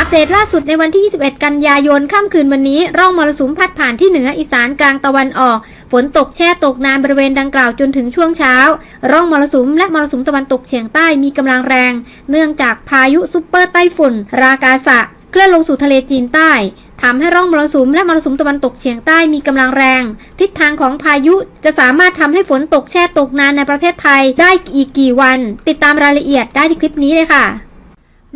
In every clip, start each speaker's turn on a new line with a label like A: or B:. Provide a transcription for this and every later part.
A: อัปเดตล่าสุดในวันที่ 21 กันยายน ค่ำคืนวันนี้ ร่องมรสุมพัดผ่านที่เหนืออีสานกลางตะวันออก ฝนตกแช่ตกนานบริเวณดังกล่าวจนถึงช่วงเช้า ร่องมรสุมและมรสุมตะวันตกเฉียงใต้มีกำลังแรง เนื่องจากพายุซุปเปอร์ไต้ฝุ่น รากาสะ เคลื่อนลงสู่ทะเลจีนใต้ทำให้ร่องมรสุมและมรสุมตะวันตกเฉียงใต้มีกำลังแรง ทิศทางของพายุจะสามารถทำให้ฝนตกแช่ตกนานในประเทศไทยได้อีกกี่วัน ติดตามรายละเอียดได้ที่คลิปนี้เลยค่ะ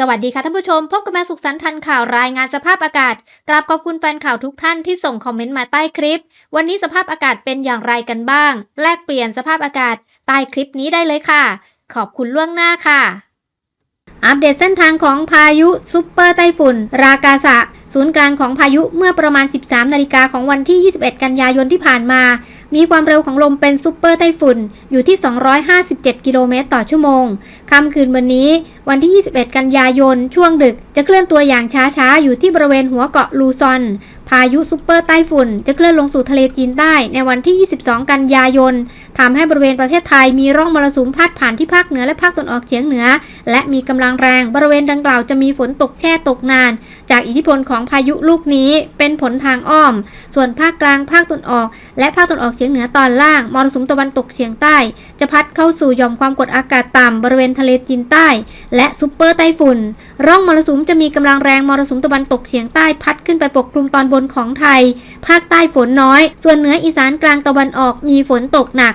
A: สวัสดีค่ะท่านผู้ชม พบกับแมวสุขสันต์ทันข่าวรายงานสภาพอากาศ กราบขอบคุณแฟนข่าวทุกท่านที่ส่งคอมเมนต์มาใต้คลิป วันนี้สภาพอากาศเป็นอย่างไรกันบ้าง แลกเปลี่ยนสภาพอากาศใต้คลิปนี้ได้เลยค่ะ ขอบคุณล่วงหน้าค่ะ อัปเดตเส้นทางของพายุซุปเปอร์ไต้ฝุ่น รากาสะ ศูนย์กลางของพายุเมื่อประมาณ 13 นาฬิกาของวันที่ 21 กันยายนที่ผ่านมา มีความเร็วของลมเป็นซูเปอร์ไต้ฝุ่นอยู่ที่ 257 กิโลเมตรต่อชั่วโมง ค่ำคืนวันนี้ วันที่ 21 กันยายน ช่วงดึก จะเคลื่อนตัวอย่างช้าๆ อยู่ที่บริเวณหัวเกาะลูซอน พายุซุปเปอร์ไต้ฝุ่น จะเคลื่อนลงสู่ทะเลจีนใต้ในวันที่ 22 กันยายนทำให้บริเวณประเทศไทยมีร่องมรสุมพาดผ่านที่ภาคเหนือและภาคตะวันออกเฉียงเหนือ และมีกำลังแรงบริเวณดังกล่าวจะมีฝนตกแช่ตกนาน จากอิทธิพลของพายุลูกนี้เป็นผลทางอ้อม ส่วนภาคกลางภาคตะวันออก และภาคตะวันออกเฉียงเหนือตอนล่างมรสุมตะวันตกเฉียงใต้ จะพัดเข้าสู่หย่อมความกดอากาศต่ำบริเวณทะเลจีนใต้ และซุปเปอร์ไต้ฝุ่น ร่องมรสุมจะมีกำลังแรงมรสุมตะวันตกเฉียงใต้พัดขึ้นไปปกคลุมตอนบนนของไทย ภาคใต้ฝนน้อย ส่วนเหนืออีสานกลางตะวันออกมีฝนตกหนัก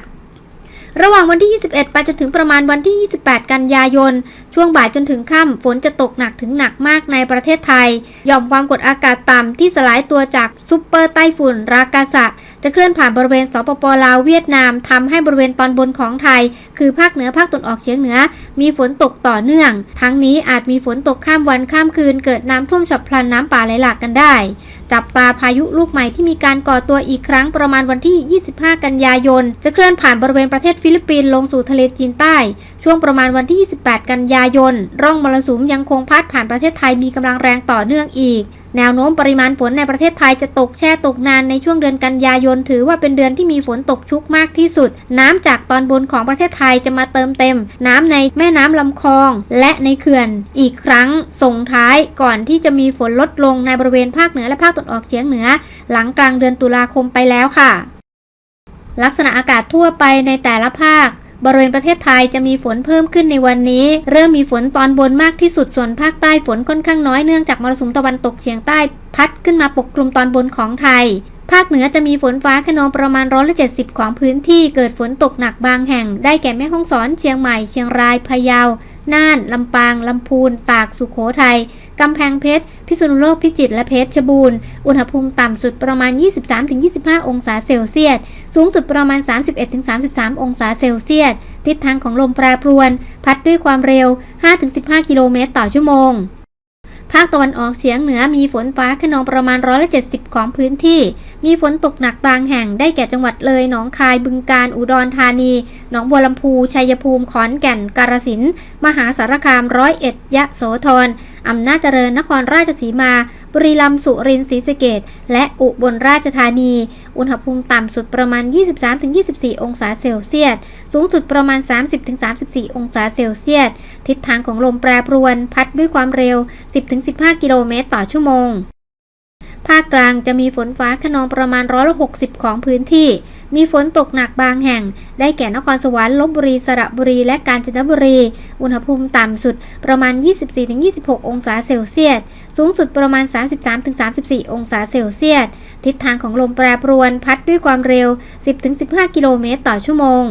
A: ระหว่างวันที่ 21 ไปจนถึงประมาณวันที่ 28 กันยายน ช่วงบ่ายจนถึงค่ำฝนจะตกหนักถึงหนักมากในประเทศไทย ยอมความกดอากาศต่ำที่สลายตัวจากซุปเปอร์ไต้ฝุ่นรากาสะ จะเคลื่อนผ่านบริเวณสปปลาวเวียดนามทำให้บริเวณตอนบนของไทย คือภาคเหนือภาคตะวันออกเฉียงเหนือ มีฝนตกต่อเนื่อง ทั้งนี้อาจมีฝนตกข้ามวันข้ามคืน เกิดน้ำท่วมฉับพลันน้ำป่าไหลหลากกันได้ จับตาพายุลูกใหม่ที่มีการก่อตัวอีกครั้งประมาณวันที่ 25 กันยายน จะเคลื่อนผ่านบริเวณประเทศฟิลิปปินส์ลงสู่ทะเลจีนใต้ ช่วงประมาณวันที่ 28 กันยายน ร่องมรสุมยังคงพัดผ่านประเทศไทยมีกำลังแรงต่อเนื่องอีก แนวโน้มปริมาณฝนในประเทศไทยจะตกแช่ตกนานในช่วงเดือนกันยายน ถือว่าเป็นเดือนที่มีฝนตกชุกมากที่สุด น้ำจากตอนบนของประเทศไทยจะมาเติมเต็ม น้ำในแม่น้ำลำคลอง และในเขื่อน อีกครั้งส่งท้ายก่อนที่จะมีฝนลดลงในบริเวณภาคเหนือและภาคตะวันออกเฉียงเหนือ หลังกลางเดือนตุลาคมไปแล้วค่ะ ลักษณะอากาศทั่วไปในแต่ละภาค บริเวณประเทศไทยจะมีฝนเพิ่มขึ้นในวันนี้ เริ่มมีฝนตอนบนมากที่สุดส่วนภาคใต้ฝนค่อนข้างน้อยเนื่องจากมรสุมตะวันตกเฉียงใต้ พัดขึ้นมาปกคลุมตอนบนของไทยภาคเหนือจะมีฝนฟ้าขนองประมาณร้อยละเจ็ดสิบของพื้นที่เกิดฝนตกหนักบางแห่ง ได้แก่แม่ฮ่องสอน เชียงใหม่ เชียงราย พะเยา น่าน ลำปาง ลำพูน ตาก สุขโขทัย กำแพงเพชร พิษณุโลกพิจิตรและเพชรชบูรณ์ อุณหภูมิต่ำสุดประมาณ 23-25 องศาเซลเซียส สูงสุดประมาณ 31-33 องศาเซลเซียส ทิศทางของลมแปรปรวน พัดด้วยความเร็ว 5-15 กิโลเมตรต่อชั่วโมงภาคตะวันออกเฉียงเหนือมีฝนฟ้าขนองประมาณร้อยละ70ของพื้นที่ มีฝนตกหนักบางแห่งได้แก่จังหวัดเลย หนองคาย บึงกาฬ อุดรธานี หนองบัวลำพู ชัยภูมิ ขอนแก่น กาฬสินธุ์มหาสารคาม ร้อยเอ็ด ยะโสธรอำนาจเจริญนครราชสีมา บุรีรัมย์สุรินทร์ศรีสะเกดและอุบลราชธานี อุณหภูมิต่ำสุดประมาณ 23-24 องศาเซลเซียส สูงสุดประมาณ 30-34 องศาเซลเซียส ทิศทางของลมแปรปรวน พัดด้วยความเร็ว 10-15 กิโลเมตรต่อชั่วโมง ภาคกลางจะมีฝนฟ้าขนองประมาณร้อยละ60ของพื้นที่ มีฝนตกหนักบางแห่ง ได้แก่นครสวรรค์ลบบุรีสระบุรี และกาญจนบุรี อุณหภูมิต่ำสุดประมาณ 24-26 องศาเซลเซียส สูงสุดประมาณ 33-34 องศาเซลเซียส ทิศทางของลมแปรปรวนพัดด้วยความเร็ว 10-15 กิโลเมตรต่อชั่วโมง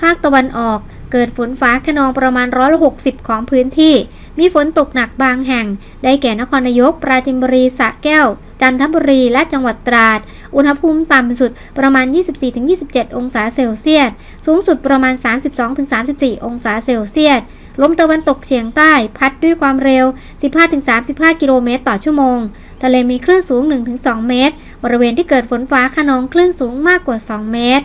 A: ภาคตะวันออกเกิดฝนฟ้าขนองประมาณร้อยละ60ของพื้นที่ มีฝนตกหนักบางแห่ง ได้แก่นครนายก ปราจีนบุรีสระแก้ว จันทบุรี และจังหวัดตราด อุณหภูมิต่ำสุดประมาณ 24-27 องศาเซลเซียส สูงสุดประมาณ 32-34 องศาเซลเซียส ลมตะวันตกเฉียงใต้ พัดด้วยความเร็ว 15-35 กิโลเมตรต่อชั่วโมง ทะเลมีคลื่นสูง 1-2 เมตร บริเวณที่เกิดฝนฟ้าขนองคลื่นสูงมากกว่า 2 เมตร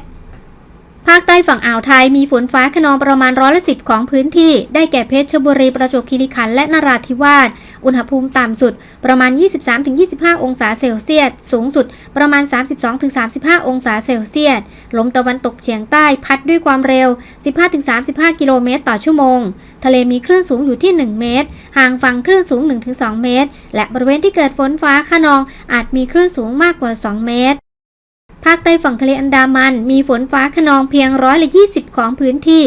A: ภาคใต้ฝั่งอ่าวไทยมีฝนฟ้าขนองประมาณร้อยละสิบของพื้นที่ ได้แก่เพชรบุรีประจวบคีรีขันธ์และนราธิวาส อุณหภูมิต่ำสุดประมาณ 23-25 องศาเซลเซียส สูงสุดประมาณ 32-35 องศาเซลเซียส ลมตะวันตกเฉียงใต้พัดด้วยความเร็ว 15-35 กิโลเมตรต่อชั่วโมง ทะเลมีคลื่นสูงอยู่ที่ 1 เมตร ห่างฝั่งคลื่นสูง 1-2 เมตร และบริเวณที่เกิดฝนฟ้าขนองอาจมีคลื่นสูงมากกว่า 2 เมตร ภาคใต้ฝั่งทะเลอันดามัน มีฝนฟ้าขนองเพียงร้อยละ20ของพื้นที่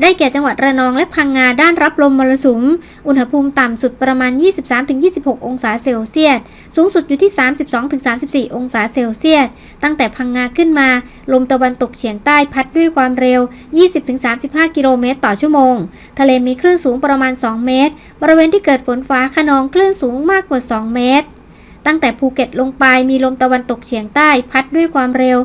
A: ได้แก่จังหวัดระนองและพังงาด้านรับลมมรสุม อุณหภูมิต่ำสุดประมาณ 23-26 องศาเซลเซียส สูงสุดอยู่ที่ 32-34 องศาเซลเซียส ตั้งแต่พังงาขึ้นมา ลมตะวันตกเฉียงใต้พัดด้วยความเร็ว 20-35 กิโลเมตรต่อชั่วโมง ทะเลมีคลื่นสูงประมาณ 2 เมตร บริเวณที่เกิดฝนฟ้าขนองคลื่นสูงมากกว่า 2 เมตร ตั้งแต่ภูเก็ตลงไปมีลมตะวันตกเฉียงใต้ พัดด้วยความเร็ว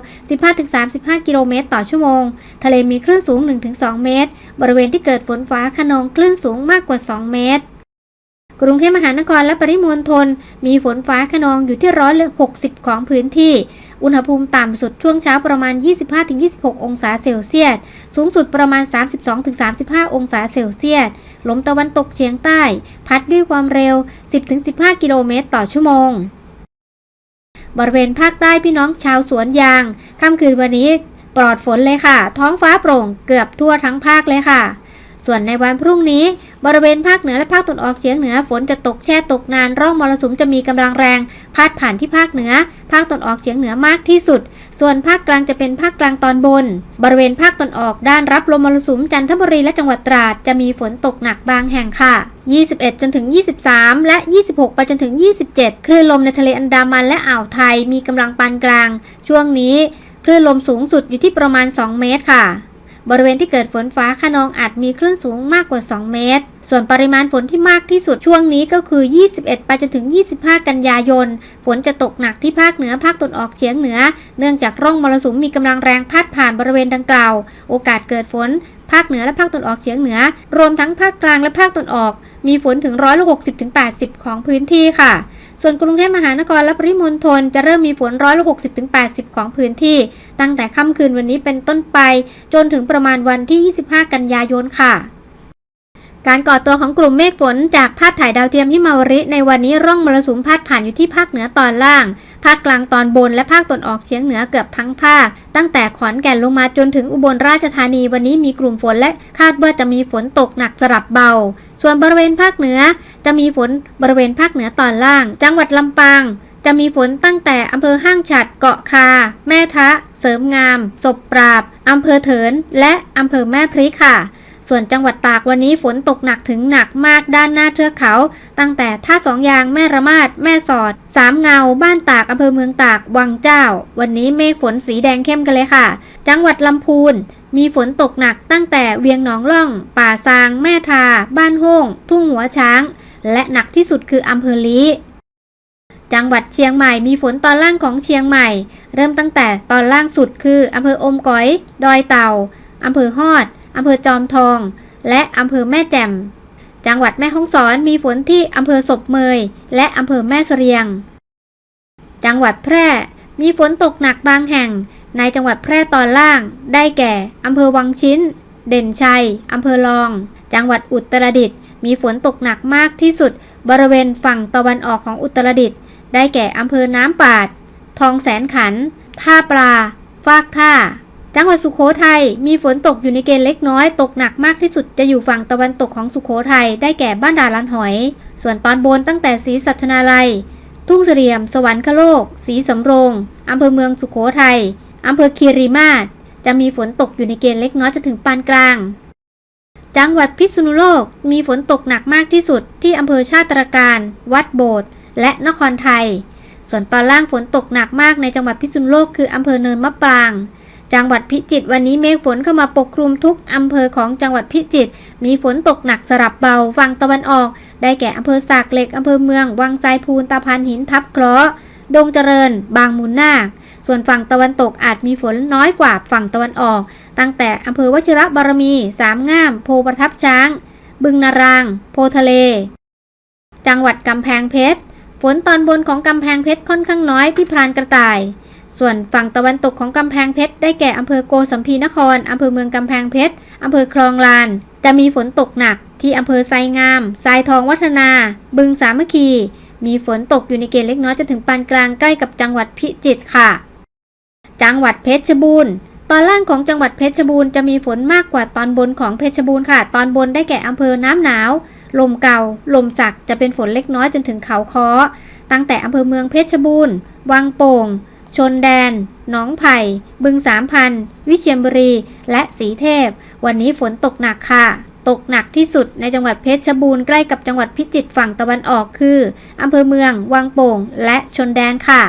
A: 15-35 กิโลเมตรต่อชั่วโมง ทะเลมีคลื่นสูง 1-2 เมตร บริเวณที่เกิดฝนฟ้าขนองคลื่นสูงมากกว่า 2 เมตร กรุงเทพมหานครและปริมณฑลมีฝนฟ้าขนองอยู่ที่ร้อยละ60 ของพื้นที่ อุณหภูมิต่ำสุดช่วงเช้าประมาณ 25-26 องศาเซลเซียส สูงสุดประมาณ 32-35 องศาเซลเซียส ลมตะวันตกเฉียงใต้ พัดด้วยความเร็ว 10-15 กิโลเมตรต่อชั่วโมง บริเวณภาคใต้พี่น้องชาวสวนยาง ค่ำคืนวันนี้ปลอดฝนเลยค่ะ ท้องฟ้าโปร่งเกือบทั่วทั้งภาคเลยค่ะ ส่วนในวันพรุ่งนี้ บริเวณภาคเหนือและภาคตะวันออกเฉียงเหนือฝนจะตกแช่ตกนานร่องมรสุมจะมีกำลังแรงพาดผ่านที่ภาคเหนือ ภาคตะวันออกเฉียงเหนือมากที่สุด ส่วนภาคกลางจะเป็นภาคกลางตอนบน บริเวณภาคตะวันออกด้านรับลมมรสุมจันทบุรีและจังหวัดตราดจะมีฝนตกหนักบางแห่งค่ะ 21 จนถึง 23 และ 26 ไปจนถึง 27 คลื่นลมในทะเลอันดามันและอ่าวไทยมีกำลังปานกลาง ช่วงนี้คลื่นลมสูงสุดอยู่ที่ประมาณ 2 เมตรค่ะ บริเวณที่เกิดฝนฟ้าขนองอาจมีคลื่นสูงมากกว่า 2 เมตร ส่วนปริมาณฝนที่มากที่สุดช่วงนี้ก็คือ 21 ไปจนถึง 25 กันยายน ฝนจะตกหนักที่ภาคเหนือภาคตะวันออกเฉียงเหนือ เนื่องจากร่องมรสุมมีกำลังแรงพัดผ่านบริเวณดังกล่าว โอกาสเกิดฝน ภาคเหนือและภาคตะวันออกเฉียงเหนือ รวมทั้งภาคกลางและภาคตะวันออก มีฝนถึงร้อยละ60ถึง80 ของพื้นที่ค่ะ ส่วนกรุงเทพมหานครและปริมณฑลจะเริ่มมีฝนร้อยละ60ถึง80 ของพื้นที่ ตั้งแต่ค่ำคืนวันนี้เป็นต้นไป จนถึงประมาณวันที่ 25 กันยายนค่ะ การก่อตัวของกลุ่มเมฆฝนจากภาพถ่ายดาวเทียมยิมาวริในวันนี้ร่องมรสุมพาดผ่านอยู่ที่ภาคเหนือตอนล่าง ภาคกลางตอนบนและภาคตะวันออกเฉียงเหนือเกือบทั้งภาค ตั้งแต่ขอนแก่นลงมาจนถึงอุบลราชธานีวันนี้มีกลุ่มฝนและคาดว่าจะมีฝนตกหนักสลับเบา ส่วนบริเวณภาคเหนือ จะมีฝนบริเวณภาคเหนือตอนล่าง จังหวัดลำปางจะมีฝนตั้งแต่อำเภอห้างฉัด เกาะคา แม่ทะ เสริมงาม ศพปราบ อำเภอเถิน และอำเภอแม่พริกค่ะ ส่วนจังหวัดตากวันนี้ฝนตกหนักถึงหนักมากด้านหน้าเทือกเขา ตั้งแต่ท่าสองยางแม่ระมาดแม่สอด สามเงา บ้านตากอำเภอเมืองตากวังเจ้า วันนี้เมฆฝนสีแดงเข้มกันเลยค่ะ จังหวัดลำพูน มีฝนตกหนักตั้งแต่เวียงหนองล่อง ป่าซาง แม่ทา บ้านโฮ่งทุ่งหัวช้าง และหนักที่สุดคืออำเภอลีจังหวัดเชียงใหม่มีฝนตอนล่างของเชียงใหม่ เริ่มตั้งแต่ตอนล่างสุดคืออำเภออมก๋อย ดอยเต่าอำเภอฮอด อำเภอจอมทอง และอำเภอแม่แจ่ม จังหวัดแม่ฮ่องสอนมีฝนที่อำเภอศพเมย และอำเภอแม่เสรียง จังหวัดแพร่มีฝนตกหนักบางแห่ง ในจังหวัดแพร่ตอนล่าง ได้แก่อำเภอวังชิ้น เด่นชัยอำเภอลอง จังหวัดอุตรดิตถ์มีฝนตกหนักมากที่สุด บริเวณฝั่งตะวันออกของอุตรดิตถ์ได้แก่อำเภอน้ำปาด ทองแสนขัน ท่าปลา ฟากท่า จังหวัดสุโขทัยมีฝนตกอยู่ในเกณฑ์เล็กน้อย ตกหนักมากที่สุดจะอยู่ฝั่งตะวันตกของสุโขทัยได้แก่บ้านดาลันหอย ส่วนตอนบนตั้งแต่ศรีสัชนาลัย ทุ่งเสลี่ยม สวรรคโลกศรีสำโรงอำเภอเมืองสุโขทัยอำเภอคีรีมาศจะมีฝนตกอยู่ในเกณฑ์เล็กน้อยจนถึงปานกลาง จังหวัดพิษณุโลกมีฝนตกหนักมากที่สุด ที่อำเภอชาติตรการ วัดโบสถ์และนครไทย ส่วนตอนล่างฝนตกหนักมากในจังหวัดพิษณุโลกคืออำเภอเนินมะปราง จังหวัดพิจิตรวันนี้เมฆฝนเข้ามาปกคลุมทุกอำเภอของจังหวัดพิจิตรมีฝนตกหนักสลับเบาฝั่งตะวันออก ได้แก่อำเภอสากเหล็กอำเภอเมือง วังไซพูนตาพันหินทับเคราะห์ดงเจริญ บางมูลนาคส่วนฝั่งตะวันตกอาจมีฝนน้อยกว่าฝั่งตะวันออก ตั้งแต่อำเภอวชิระบารมี สามง่าม โพประทับช้าง บึงนาราง โพทะเล จังหวัดกำแพงเพชร ฝนตอนบนของกำแพงเพชรค่อนข้างน้อยที่พรานกระต่าย ส่วนฝั่งตะวันตกของกำแพงเพชรได้แก่อำเภอโกสัมพีนครอำเภอเมืองกำแพงเพชรอำเภอคลองลาน จะมีฝนตกหนัก ที่อำเภอไซงามทรายทองวัฒนา บึงสามัคคี มีฝนตกอยู่ในเกณฑ์เล็กน้อยจนถึงปานกลางใกล้กับจังหวัดพิจิตรค่ะ จังหวัดเพชรบูรณ์ตอนล่างของจังหวัดเพชรบูรณ์จะมีฝนมากกว่าตอนบนของเพชรบูรณ์ค่ะ ตอนบนได้แก่อำเภอน้ำหนาว ลมเก่า ลมสักจะเป็นฝนเล็กน้อยจนถึงเขาค้อ ตั้งแต่อำเภอเมืองเพชรบูรณ์ วังโป่ง ชนแดน หนองไผ่ บึงสามพัน วิเชียรบุรี และสีเทพ วันนี้ฝนตกหนักค่ะ ตกหนักที่สุดในจังหวัดเพชรบูรณ์ใกล้กับจังหวัดพิจิตรฝั่งตะวันออกคืออำเภอเมือง วังโป่ง และชนแดนค่ะ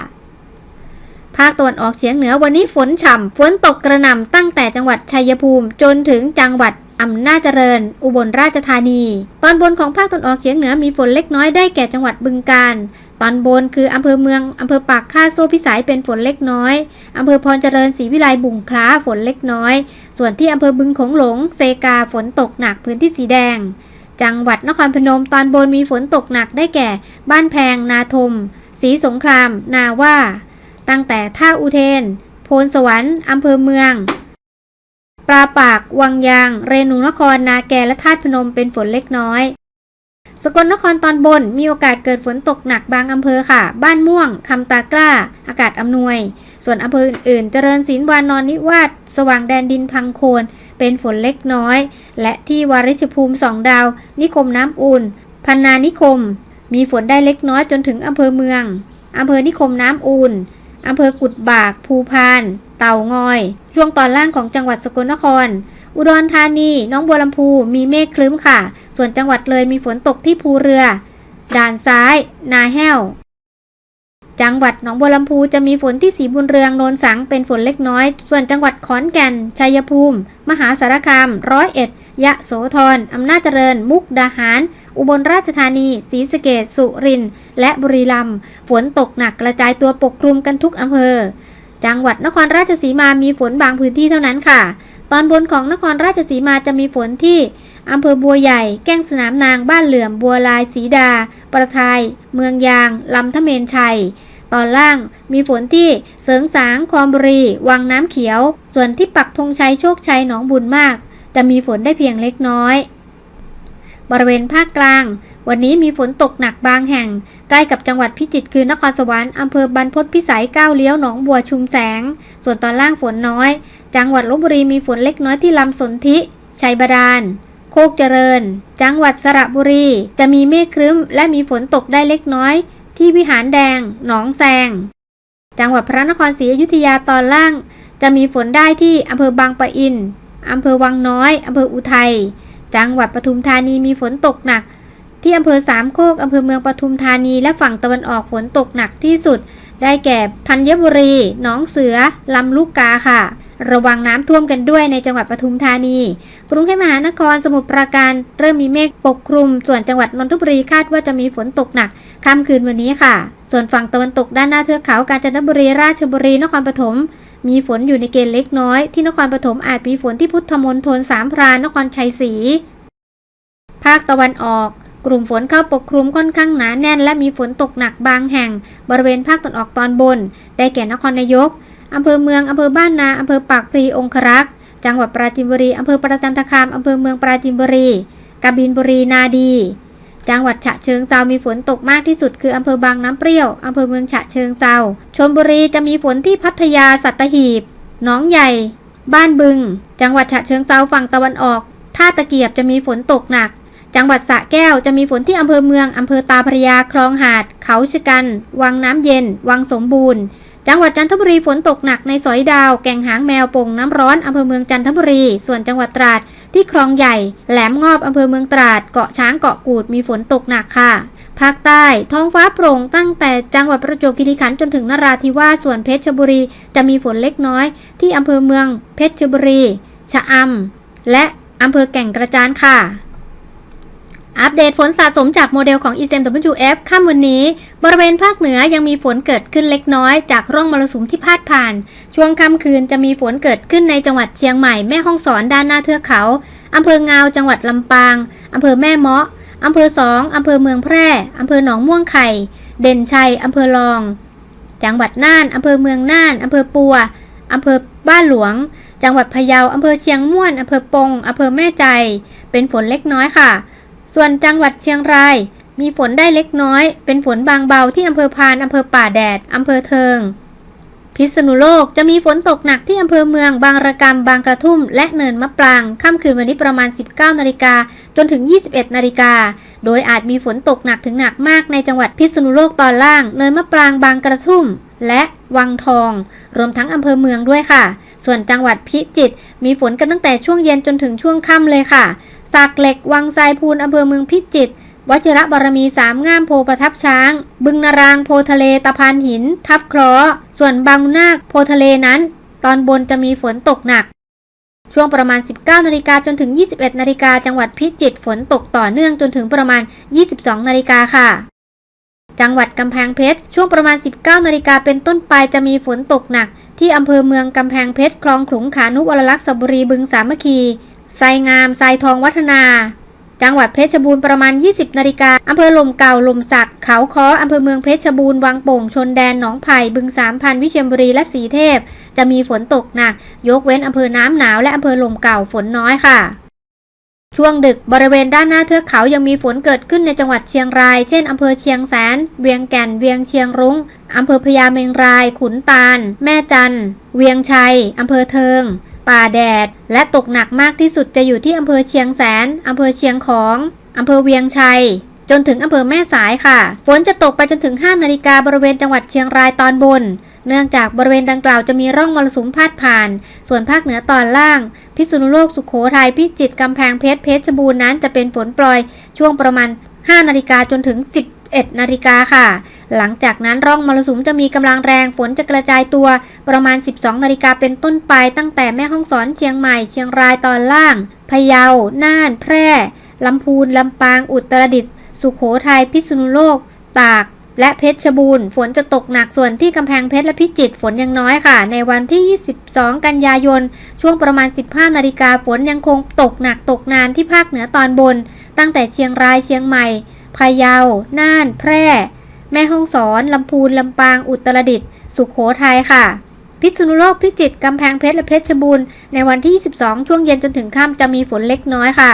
A: ภาคตะวันออกเฉียงเหนือวันนี้ฝนฉ่ำฝนตกกระหน่ำตั้งแต่จังหวัดชัยภูมิจนถึงจังหวัดอำนาจเจริญ อุบลราชธานี ตอนบนของภาคตะวันออกเฉียงเหนือมีฝนเล็กน้อยได้แก่จังหวัดบึงกาฬ ตอนบนคืออำเภอเมืองอำเภอปากค่าโซ่พิสัยเป็นฝนเล็กน้อยอำเภอพรเจริญศรีวิไลบุ่งคล้าฝนเล็กน้อย ส่วนที่อำเภอบึงโขงหลง เซกาฝนตกหนักพื้นที่สีแดง จังหวัดนครพนมตอนบนมีฝนตกหนักได้แก่ บ้านแพง นาทมศรีสงคราม นาว่า ตั้งแต่ท่าอุเทน โพนสวรรค์อำเภอเมืองปลาปาก วังยาง เรนูนคร นาแกและธาตุพนมเป็นฝนเล็กน้อย สกลนครตอนบนมีโอกาสเกิดฝนตกหนักบางอำเภอค่ะ บ้านม่วง คำตากล้า อากาศอำนวย ส่วนอำเภออื่นๆ เจริญศิลวานอนนิวาสสว่างแดนดินพังโคน เป็นฝนเล็กน้อย และที่วาริชภูมิสองดาว นิคมน้ำอุ่น พันนานิคม มีฝนได้เล็กน้อยจนถึงอำเภอเมืองอำเภอนิคมน้ำอุ่นอำเภอกุดบาก ภูพาน เต่างอย ช่วงตอนล่างของจังหวัดสกลนคร อุดรธานีน้องบัวลำพูมีเมฆคลึ้มค่ะ ส่วนจังหวัดเลยมีฝนตกที่ภูเรือ ด่านซ้าย นาแห้ว จังหวัดหนองบัวลำพูจะมีฝนที่สีบุญเรืองโนนสังเป็นฝนเล็กน้อย ส่วนจังหวัดขอนแก่น ชัยภูมิ มหาสารคาม ร้อยเอ็ด ยะโสธรอำนาจเจริญ มุกดาหาร อุบลราชธานี ศรีสะเกษสุรินทร์และบุรีรัมย์ ฝนตกหนักกระจายตัวปกคลุมกันทุกอำเภอ จังหวัดนครราชสีมามีฝนบางพื้นที่เท่านั้นค่ะ ตอนบนของนครราชสีมาจะมีฝนที่อำเภอบัวใหญ่ แก้งสนามนาง บ้านเหลื่อม บัวลาย สีดา ประทาย เมืองยาง ลำทะเมนชัย ตอนล่างมีฝนที่เสริงสาง คอมบุรี วังน้ำเขียว ส่วนที่ปักธงชัย โชคชัย หนองบุญมาก จะมีฝนได้เพียงเล็กน้อย บริเวณภาคกลาง วันนี้มีฝนตกหนักบางแห่ง ใกล้กับจังหวัดพิจิตรคือนครสวรรค์อำเภอบรรพตพิสัยก้าวเลี้ยวหนองบัวชุมแสง ส่วนตอนล่างฝนน้อย จังหวัดลบบุรีมีฝนเล็กน้อยที่ลำสนธิชัยบาดาลโคกเจริญ จังหวัดสระบุรี จะมีเมฆครึ้ม และมีฝนตกได้เล็กน้อย ที่วิหารแดง หนองแซง จังหวัดพระนครศรีอยุธยาตอนล่าง จะมีฝนได้ที่อำเภอบางปะอินอำเภอวังน้อยอำเภออุทัย จังหวัดปทุมธานีมีฝนตกหนัก ที่อำเภอสามโคกอำเภอเมืองปทุมธานี และฝั่งตะวันออกฝนตกหนักที่สุด ได้แก่ธัญบุรี หนองเสือ ลำลูกกาค่ะ ระวังน้ำท่วมกันด้วยในจังหวัดปทุมธานี กรุงเทพมหานครสมุทรปราการเริ่มมีเมฆปกคลุม ส่วนจังหวัดนนทบุรีคาดว่าจะมีฝนตกหนักค่ำคืนวันนี้ค่ะ ส่วนฝั่งตะวันตกด้านหน้าเทือกเขากาญจนบุรีราชบุรีนครปฐมมีฝนอยู่ในเกณฑ์เล็กน้อย ที่นครปฐมอาจมีฝนที่พุทธมณฑลสามพรานนครชัยศรีภาคตะวันออก กลุ่มฝนเข้าปกคลุมค่อนข้างหนาแน่น และมีฝนตกหนักบางแห่ง บริเวณภาคตะวันออกตอนบน ได้แก่นครนายกอำเภอเมืองอำเภอบ้านนาอำเภอปากพลีองครักษ์จังหวัดปราจีนบุรีอำเภอประจันตคามอำเภอเมืองปราจีนบุรีกบินบุรีนาดี จังหวัดฉะเชิงเซามีฝนตกมากที่สุดคืออำเภอบางน้ำเปรี้ยวอำเภอเมืองฉะเชิงเซาชลบุรีจะมีฝนที่พัทยาสัตหีบหนองใหญ่ บ้านบึง จังหวัดฉะเชิงเซาฝั่งตะวันออกท่าตะเกียบจะมีฝนตกหนัก จังหวัดสระแก้วจะมีฝนที่อำเภอเมืองอำเภอตาพระยาคลองหาด เขาชะกัน วังน้ำเย็น วังสมบูรณ์ จังหวัดจันทบุรีฝนตกหนักในสอยดาว แก่งหางแมวปงน้ำร้อนอำเภอเมืองจันทบุรี ส่วนจังหวัดตราดที่คลองใหญ่ แหลมงอบอำเภอเมืองตราด เกาะช้างเกาะกูดมีฝนตกหนักค่ะภาคใต้ท้องฟ้าโปร่งตั้งแต่จังหวัดประจวบคีรีขันธ์จนถึงนราธิวาสส่วนเพชรบุรี จะมีฝนเล็กน้อย ที่อำเภอเมืองเพชรบุรี ชะอำและอำเภอแก่งกระจานค่ะ อัปเดตฝนสะสมจากโมเดลของ ECMWF ค่ำวันนี้ บริเวณภาคเหนือยังมีฝนเกิดขึ้นเล็กน้อยจากร่องมรสุมที่พาดผ่าน ช่วงค่ำคืนจะมีฝนเกิดขึ้นในจังหวัดเชียงใหม่แม่ฮ่องสอนด้านหน้าเทือกเขาอำเภองาวจังหวัดลำปางอำเภอแม่เมาะอำเภอสองอำเภอเมืองแพร่อำเภอหนองม่วงไข่ เด่นชัยอำเภอลอง จังหวัดน่านอำเภอเมืองน่านอำเภอปัวอำเภอบ้านหลวง จังหวัดพะเยาอำเภอเชียงม่วนอำเภอปงอำเภอแม่ใจ เป็นฝนเล็กน้อยค่ะ ส่วนจังหวัดเชียงราย มีฝนได้เล็กน้อย เป็นฝนบางเบาที่อำเภอพานอำเภอป่าแดดอำเภอเทิง พิษณุโลกจะมีฝนตกหนักที่อำเภอเมือง บางระกำบางกระทุ่ม และเนินมะปราง ค่ำคืนวันนี้ประมาณ 19 นาฬิกาจนถึง 21 นาฬิกา โดยอาจมีฝนตกหนักถึงหนักมากในจังหวัดพิษณุโลกตอนล่าง เนินมะปรางบางกระทุ่ม และวังทอง รวมทั้งอำเภอเมืองด้วยค่ะ ส่วนจังหวัดพิจิตรมีฝนกันตั้งแต่ช่วงเย็นจนถึงช่วงค่ำเลยค่ะสากเหล็กวังไซพูนอำเภอเมืองพิจิตรวชิระบารมีสามง่ามโพประทับช้าง บึงนารางโพทะเลตะพานหิน ทับคราะห์ส่วนบางนาคโพทะเลนั้น ตอนบนจะมีฝนตกหนัก ช่วงประมาณ 19นาฬิกาจนถึง 21นาฬิกาจังหวัดพิจิตรฝนตกต่อเนื่องจนถึงประมาณ 22นาฬิกาค่ะ จังหวัดกำแพงเพชร ช่วงประมาณ 19 นาฬิกาเป็นต้นไปจะมีฝนตกหนัก ที่อำเภอเมืองกำแพงเพชร คลองขลุงขานุวรลักษณ์สบุรีบึงสามัคคีไซงามไซทองวัฒนา จังหวัดเพชรบูรณ์ประมาณ 20 นาฬิกาอำเภอลมเก่าลมสักเขาค้ออำเภอเมืองเพชรบูรณ์วังโป่งชนแดนหนองไผ่บึงสามพันวิเชียรบุรีและสีเทพ จะมีฝนตกหนัก ยกเว้นอำเภอน้ำหนาวและอำเภอลมเก่าฝนน้อยค่ะ ช่วงดึกบริเวณด้านหน้าเทือกเขายังมีฝนเกิดขึ้นในจังหวัดเชียงราย เช่นอำเภอเชียงแสน เวียงแก่น เวียงเชียงรุง้งอำเภอพญาเมงราย ขุนตาล แม่จัน เวียงชัยอำเภอเทิง ป่าแดด และตกหนักมากที่สุดจะอยู่ที่อำเภอเชียงแสนอำเภอเชียงของอำเภอเวียงชัย จนถึงอำเภอแม่สายค่ะ ฝนจะตกไปจนถึง 5 นาฬิกาบริเวณจังหวัดเชียงรายตอนบน เนื่องจากบริเวณดังกล่าวจะมีร่องมรสุมพาดผ่าน ส่วนภาคเหนือตอนล่าง พิษณุโลกสุขโขทัยพิจิตรกำแพงเพชรเพชรบูรณ์นั้นจะเป็นฝนปล่อยช่วงประมาณ 5 นาฬิกาจนถึง11นาฬิกาค่ะ หลังจากนั้นร่องมรสุมจะมีกำลังแรงฝนจะกระจายตัวประมาณ 12 นาฬิกาเป็นต้นไปตั้งแต่แม่ฮ่องสอนเชียงใหม่เชียงรายตอนล่าง พะเยา น่าน แพร่ ลำพูน ลำปาง อุตรดิตถ์ สุขโขทัยพิษณุโลก ตาก และเพชรบูรณ์ ฝนจะตกหนักส่วนที่กำแพงเพชรและพิจิตรฝนยังน้อยค่ะ ในวันที่ 22 กันยายน ช่วงประมาณ 15 นาฬิกาฝนยังคงตกหนักตกนานที่ภาคเหนือตอนบน ตั้งแต่เชียงรายเชียงใหม่พะเยา น่าน แพร่ แม่ฮ่องสอน ลำพูน ลำปาง อุตรดิตถ์ สุขโขทัยค่ะ พิษณุโลก พิจิตร กำแพงเพชร และเพชรบูรณ์ ในวันที่ 22 ช่วงเย็นจนถึงค่ำจะมีฝนเล็กน้อยค่ะ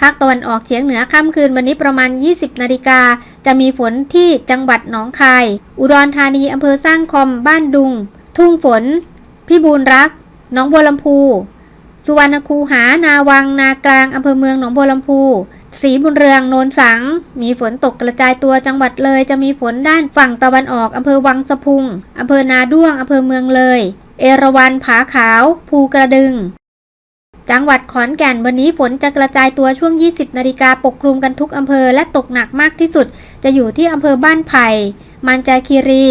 A: ภาคตะวันออกเฉียงเหนือค่ำคืนวันนี้ประมาณ 20 นาฬิกา จะมีฝนที่จังหวัดหนองคาย อุดรธานีอำเภอสร้างคอม บ้านดุง ทุ่งฝน พิบูลรัก หนองบัวลำพู สุวรรณคูหา นาวัง นากลางอำเภอเมืองหนองบัวลำพูศรีบุญเรืองโนนสัง มีฝนตกกระจายตัวจังหวัดเลย จะมีฝนด้านฝั่งตะวันออกอำเภอวังสะพุงอำเภอนาด้วงอำเภอเมืองเลย เอราวัณผาขาว ภูกระดึง จังหวัดขอนแก่นวันนี้ฝนจะกระจายตัวช่วง 20 นาฬิกาปกคลุมกันทุกอำเภอและตกหนักมากที่สุด จะอยู่ที่อำเภอบ้านไผ่ มันจาคีรี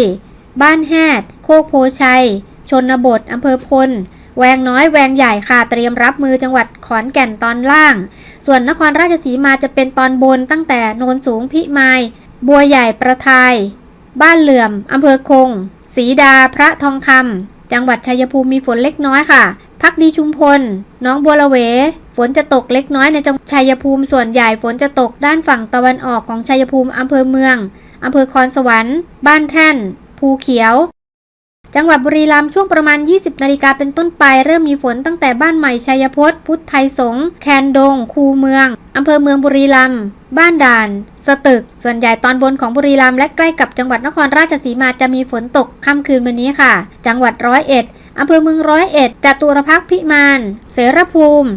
A: บ้านแฮด โคกโพชัย ชนบทอำเภอพล แวงน้อย แวงใหญ่ค่ะ เตรียมรับมือจังหวัดขอนแก่นตอนล่าง ส่วนนครราชสีมาจะเป็นตอนบนตั้งแต่โนนสูงพิมาย บัวใหญ่ประทาย บ้านเหลื่อมอำเภอคงศรีดา พระทองคำจังหวัดชัยภูมิมีฝนเล็กน้อยค่ะ พักดีชุมพล น้องบัวละเว ฝนจะตกเล็กน้อยในจังหวัดชัยภูมิส่วนใหญ่ฝนจะตกด้านฝั่งตะวันออกของชัยภูมิอำเภอเมืองอำเภอคอนสวรรค์ บ้านแท่น ภูเขียว จังหวัดบุรีรัมย์ช่วงประมาณ 20 นาฬิกาเป็นต้นไปเริ่มมีฝนตั้งแต่บ้านใหม่ชัยพจน์พุทธไทยสงฆ์แคนดง คูเมืองอำเภอเมืองบุรีรัมย์บ้านด่าน สตึก ส่วนใหญ่ตอนบนของบุรีรัมย์และใกล้กับจังหวัดนครราชสีมาจะมีฝนตกค่ำคืนวันนี้ค่ะ จังหวัดร้อยเอ็ด อำเภอเมืองร้อยเอ็ดจตุรพักพิมาน เสรภูมิ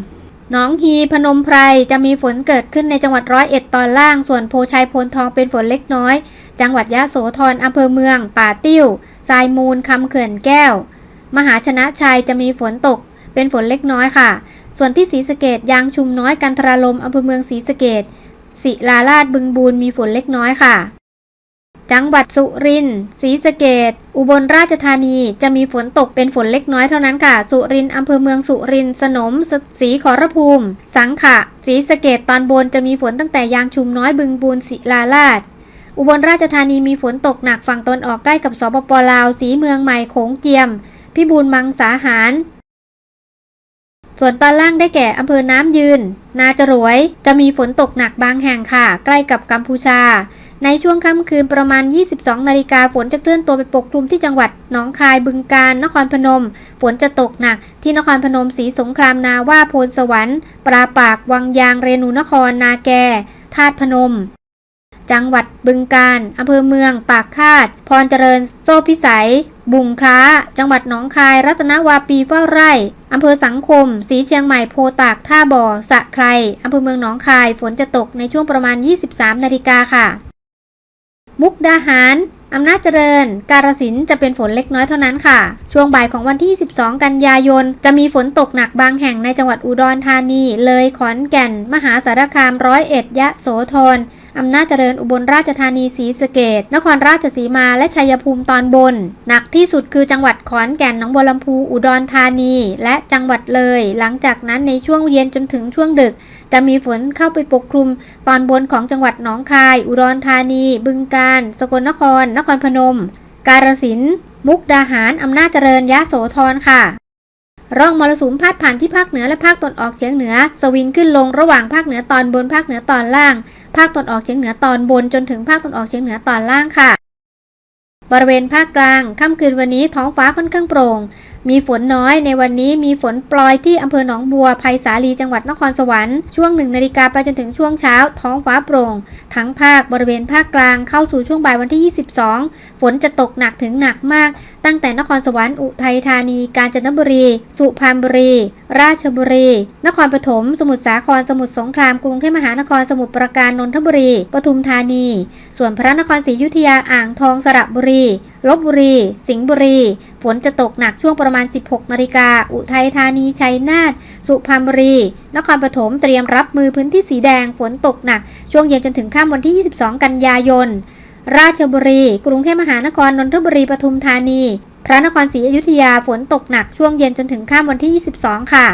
A: หนองฮีพนมไพรจะมีฝนเกิดขึ้นในจังหวัดร้อยเอ็ดตอนล่าง ส่วนโพชัยโพนทองเป็นฝนเล็กน้อย จังหวัดยะโสธรอำเภอเมือง ป่าติ้วทรายมูลคำเขื่อนแก้ว มหาชนะชัยจะมีฝนตก เป็นฝนเล็กน้อยค่ะ ส่วนที่ศรีสะเกดยางชุมน้อยกันทราลมอำเภอเมืองศรีสะเกดศิลาลาดบึงบูนมีฝนเล็กน้อยค่ะ จังหวัดสุรินทร์ศรีสะเกดอุบลราชธานีจะมีฝนตกเป็นฝนเล็กน้อยเท่านั้นค่ะ สุรินทร์อำเภอเมืองสุรินทร์สนมศรีขอรภูมิ สังขะศรีสะเกดตอนบนจะมีฝนตั้งแต่ยางชุมน้อยบึงบูนศิลาลาดอุบลราชธานีมีฝนตกหนักฝั่งตะวันออกใกล้กับสปปลาวสีเมืองใหม่โขงเจียม พิบูลมังสาหาร ส่วนตอนล่างได้แก่อำเภอน้ำยืน นาจรวย จะมีฝนตกหนักบางแห่งค่ะ ใกล้กับกัมพูชา ในช่วงค่ำคืนประมาณ 22 นาฬิกาฝนจะเคลื่อนตัวไปปกคลุมที่จังหวัดหนองคายบึงกาฬนครพนม ฝนจะตกหนัก ที่นครพนมศรีสงครามนาว่าโพนสวรรค์ ปราปากวังยางเรนูนครนาแกธาตุพนม จังหวัดบึงกาฬอำเภอเมือง ปากคาด พรเจริญ โซ่พิสัย บุงคล้า จังหวัดหนองคาย รัตนวาปีเฝ้าไร่อำเภอสังคม สีเชียงใหม่ โพตาก ท่าบ่อ สะไครอำเภอเมืองหนองคาย ฝนจะตกในช่วงประมาณ 23 นาฬิกาค่ะ มุกดาหาร อำนาจเจริญ การสินธุ์จะเป็นฝนเล็กน้อยเท่านั้นค่ะ ช่วงบ่ายของวันที่ 12 กันยายน จะมีฝนตกหนักบางแห่งในจังหวัดอุดรธานี เลยขอนแก่น มหาสารคามร้อยเอ็ดยะโสธร อำนาจเจริญอุบลราชธานีศรีสะเกดนครราชสีมาและชัยภูมิตอนบน หนักที่สุดคือจังหวัดขอนแก่นหนองบัวลำพูอุดรธานี และจังหวัดเลย หลังจากนั้นในช่วงเย็นจนถึงช่วงดึก จะมีฝนเข้าไปปกคลุม ตอนบนของจังหวัดหนองคาย อุดรธานี บึงกาฬสกลนคร นครพนม กาฬสินธุ์มุกดาหารอำนาจเจริญยะโสธรค่ะ ร่องมรสุมพาดผ่านที่ภาคเหนือและภาคตะวันออกเฉียงเหนือ สวิงขึ้นลงระหว่างภาคเหนือตอนบนภาคเหนือตอนล่าง ภาคตะวันออกเฉียงเหนือตอนบนจนถึงภาคตะวันออกเฉียงเหนือตอนล่างค่ะ บริเวณภาคกลางค่ำคืนวันนี้ท้องฟ้าค่อนข้างโปร่ง มีฝนน้อยในวันนี้มีฝนปลอยที่อำเภอหนองบัวไผ่สาลีจังหวัดนครสวรรค์ช่วงหนึ่งนาฬิกาไปจนถึงช่วงเช้า ท้องฟ้าโปร่ง ทั้งภาคบริเวณภาคกลางเข้าสู่ช่วงบ่ายวันที่ 22 ฝนจะตกหนักถึงหนักมาก ตั้งแต่นครสวรรค์อุทัยธานี กาญจนบุรี สุพรรณบุรี ราชบุรี นครปฐม สมุทรสาคร สมุทรสงคราม กรุงเทพมหานคร สมุทรปราการ นนทบุรี ปทุมธานี ส่วนพระนครศรีอยุธยา อ่างทอง สระบุรี ลบบุรี สิงห์บุรี ฝนจะตกหนักช่วงประมาณ 16นาฬิกา อุทัยธานี ชัยนาท สุพรรณบุรี นครปฐม เตรียมรับมือพื้นที่สีแดง ฝนตกหนัก ช่วงเย็นจนถึงค่ำวันที่ 22 กันยายน ราชบุรี กรุงเทพมหานคร นนทบุรี ปทุมธานี พระนครศรีอยุธยา ฝนตกหนักช่วงเย็นจนถึงค่ำวันที่ 22 ค่ะ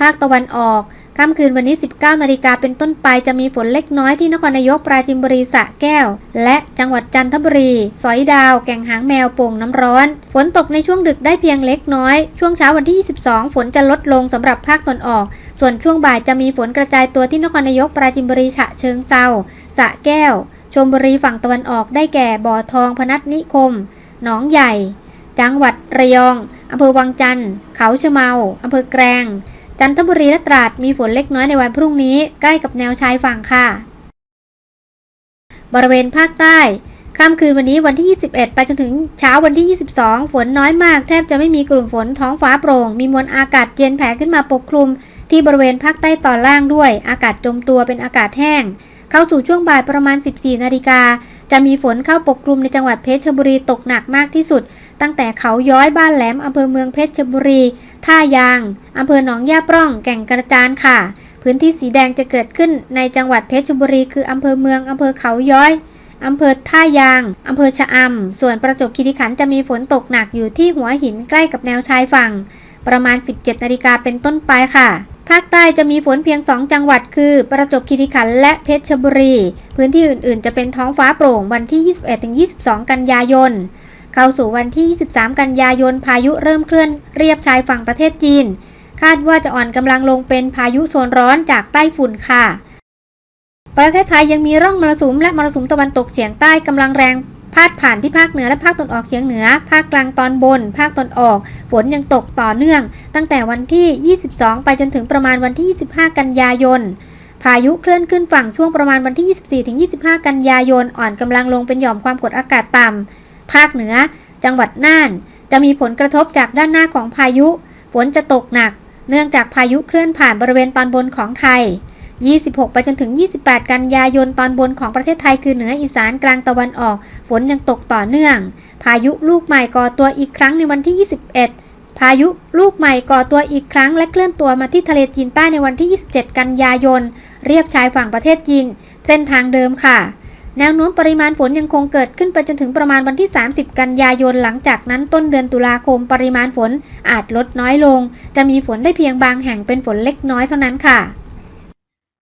A: ภาคตะวันออก ค่ำคืนวันนี้ 19 นาฬิกาเป็นต้นไปจะมีฝนเล็กน้อยที่นครนายก ปราจินบุรี สระแก้ว และจังหวัดจันทบุรี สอยดาว แก่งหางแมว โป่งน้ำร้อน ฝนตกในช่วงดึกได้เพียงเล็กน้อย ช่วงเช้าวันที่ 22 ฝนจะลดลงสำหรับภาคตะวันออก ส่วนช่วงบ่ายจะมีฝนกระจายตัวที่นครนายก ปราจินบุรี ฉะเชิงเซาสระแก้ว ชลบุรีฝั่งตะวันออกได้แก่บ่อทองพนัสนิคม หนองใหญ่ จังหวัดระยองอำเภอวังจันทร์ เขาชะเมาอำเภอแกลง จันทบุรีและตราดมีฝนเล็กน้อยในวันพรุ่งนี้ ใกล้กับแนวชายฝั่งค่ะ บริเวณภาคใต้ค่ำคืนวันนี้วันที่ 21 ไปจนถึงเช้าวันที่ 22 ฝนน้อยมาก แทบจะไม่มีกลุ่มฝนท้องฟ้าโปร่ง มีมวลอากาศเย็นแผ่ขึ้นมาปกคลุม ที่บริเวณภาคใต้ตอนล่างด้วย อากาศจมตัวเป็นอากาศแห้ง เข้าสู่ช่วงบ่ายประมาณ 14 นาฬิกา จะมีฝนเข้าปกคลุมในจังหวัดเพชรบุรีตกหนักมากที่สุด ตั้งแต่เขาย้อยบ้านแหลมอำเภอเมืองเพชรบุรี ท่ายางอำเภอหนองย่าปร่องแก่งกระจานค่ะ พื้นที่สีแดงจะเกิดขึ้นในจังหวัดเพชรบุรี คืออำเภอเมืองอำเภอเขาย้อยอำเภอท่ายาง อำเภอชะอำ ส่วนประจบคีรีขันธ์จะมีฝนตกหนักอยู่ที่หัวหินใกล้กับแนวชายฝั่ง ประมาณ 17 นาฬิกาเป็นต้นไปค่ะ ภาคใต้จะมีฝนเพียง 2 จังหวัด คือ ประจวบคีรีขันธ์และเพชรบุรี พื้นที่อื่นๆ จะเป็นท้องฟ้าโปร่งวันที่ 21-22 กันยายน เข้าสู่วันที่ 23 กันยายน พายุเริ่มเคลื่อนเรียบชายฝั่งประเทศจีน คาดว่าจะอ่อนกำลังลงเป็นพายุโซนร้อนจากใต้ฝุ่นค่ะ ประเทศไทยยังมีร่องมรสุมและมรสุมตะวันตกเฉียงใต้กำลังแรง พาดผ่านที่ภาคเหนือและภาคตะวันออกเฉียงเหนือ ภาคกลางตอนบน ภาคตะวันออก ฝนยังตกต่อเนื่อง ตั้งแต่วันที่ 22 ไปจนถึงประมาณวันที่ 25 กันยายน พายุเคลื่อนขึ้นฝั่งช่วงประมาณวันที่ 24-25 กันยายน อ่อนกำลังลงเป็นหย่อมความกดอากาศต่ำ ภาคเหนือ จังหวัดน่าน จะมีผลกระทบจากด้านหน้าของพายุ ฝนจะตกหนัก เนื่องจากพายุเคลื่อนผ่านบริเวณตอนบนของไทย 26 ไปจนถึง 28 กันยายนตอนบนของประเทศไทยคือเหนืออีสานกลางตะวันออก ฝนยังตกต่อเนื่อง พายุลูกใหม่ก่อตัวอีกครั้งในวันที่ 21 พายุลูกใหม่ก่อตัวอีกครั้งและเคลื่อนตัวมาที่ทะเลจีนใต้ในวันที่ 27 กันยายน เรียบชายฝั่งประเทศจีน เส้นทางเดิมค่ะ แนวโน้มปริมาณฝนยังคงเกิดขึ้นไปจนถึงประมาณวันที่ 30 กันยายนหลังจากนั้นต้นเดือนตุลาคมปริมาณฝนอาจลดน้อยลง จะมีฝนได้เพียงบางแห่งเป็นฝนเล็กน้อยเท่านั้นค่ะ